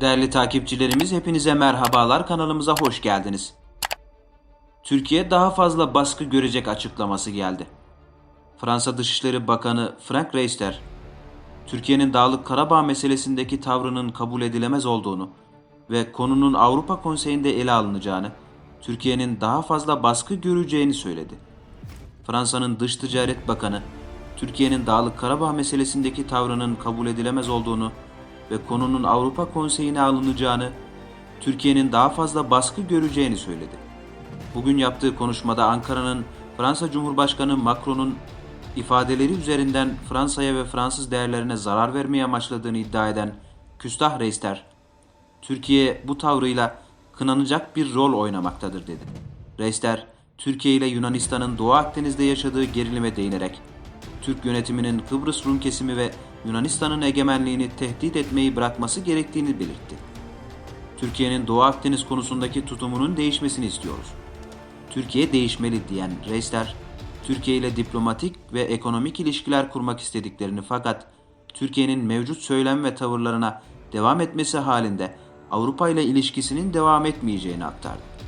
Değerli takipçilerimiz hepinize merhabalar kanalımıza hoş geldiniz. Türkiye daha fazla baskı görecek açıklaması geldi. Fransa Dışişleri Bakanı Frank Reister, Türkiye'nin Dağlık Karabağ meselesindeki tavrının kabul edilemez olduğunu ve konunun Avrupa Konseyi'nde ele alınacağını, Türkiye'nin daha fazla baskı göreceğini söyledi. Fransa'nın Dış Ticaret Bakanı, Türkiye'nin Dağlık Karabağ meselesindeki tavrının kabul edilemez olduğunu ve konunun Avrupa Konseyi'ne alınacağını, Türkiye'nin daha fazla baskı göreceğini söyledi. Bugün yaptığı konuşmada Ankara'nın Fransa Cumhurbaşkanı Macron'un ifadeleri üzerinden Fransa'ya ve Fransız değerlerine zarar vermeye amaçladığını iddia eden Küstah Reister, Türkiye bu tavrıyla kınanacak bir rol oynamaktadır dedi. Reister, Türkiye ile Yunanistan'ın Doğu Akdeniz'de yaşadığı gerilime değinerek, Türk yönetiminin Kıbrıs Rum kesimi ve Yunanistan'ın egemenliğini tehdit etmeyi bırakması gerektiğini belirtti. Türkiye'nin Doğu Akdeniz konusundaki tutumunun değişmesini istiyoruz. Türkiye değişmeli diyen Reisler, Türkiye ile diplomatik ve ekonomik ilişkiler kurmak istediklerini fakat Türkiye'nin mevcut söylem ve tavırlarına devam etmesi halinde Avrupa ile ilişkisinin devam etmeyeceğini aktardı.